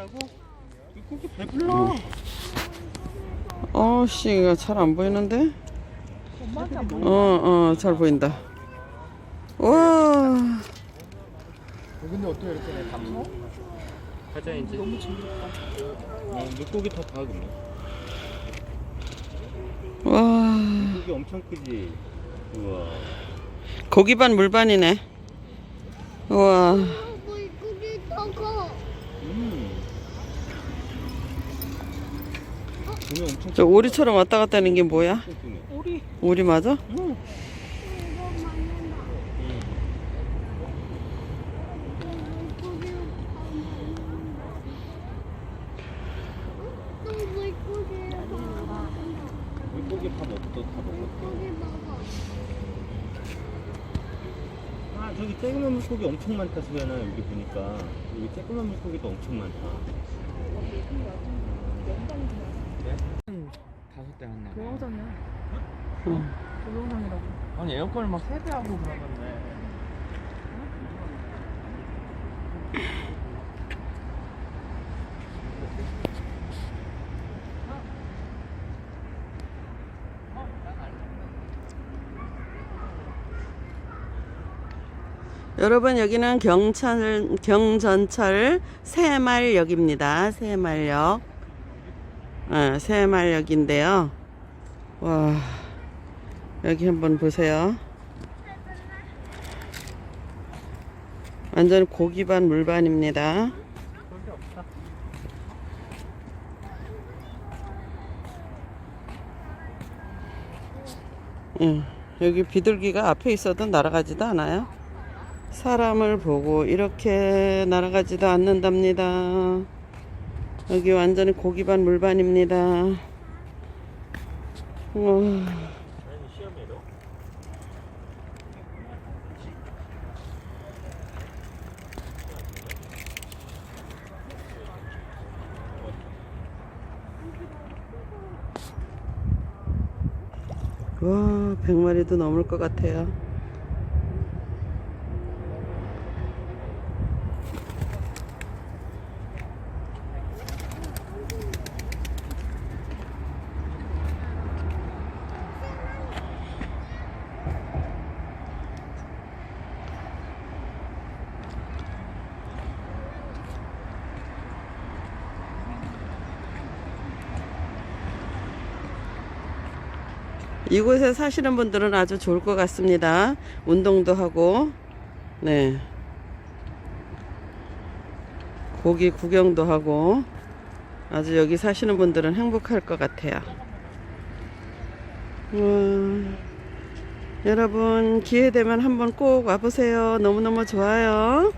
된다고? 고기 배불러. 어, 씨가 잘안 보이는데? 어, 어, 잘 보인다. 와, 근데 어떻게 이렇게 감성? 가자 이제. 너무 징그럽다. 어, 물고기 더 봐 그러면. 와. 물고기 엄청 크지. 우와. 고기 반 물반이네. 우와. 물고기 더 커. 음. 엄청 저 오리처럼 왔다 갔다 하는 게 뭐야? 우리 오리 맞아? 물고기 밥 없어 다 먹어. 아 저기 쬐그만 물고기 엄청 많다 수연아 여기 보니까 여기 쬐그만 물고기도 엄청 많다. 다섯 대 한나. 동영상이야. 응. 동영상이라고. 아니 에어컨을 막 세대하고 그러던데. 여러분 여기는 경천 경전철 새말역입니다. 새말역. 어, 새말역인데요. 와 여기 한번 보세요. 완전 고기반 물반입니다. 응, 여기 비둘기가 앞에 있어도 날아가지도 않아요. 사람을 보고 이렇게 날아가지도 않는답니다. 여기 완전히 고기반 물반입니다. 시험에도. 와, 100마리도 넘을 것 같아요. 이곳에 사시는 분들은 아주 좋을 것 같습니다. 운동도 하고, 네. 고기 구경도 하고, 아주 여기 사시는 분들은 행복할 것 같아요. 와, 여러분, 기회 되면 한번 꼭 와보세요. 너무너무 좋아요.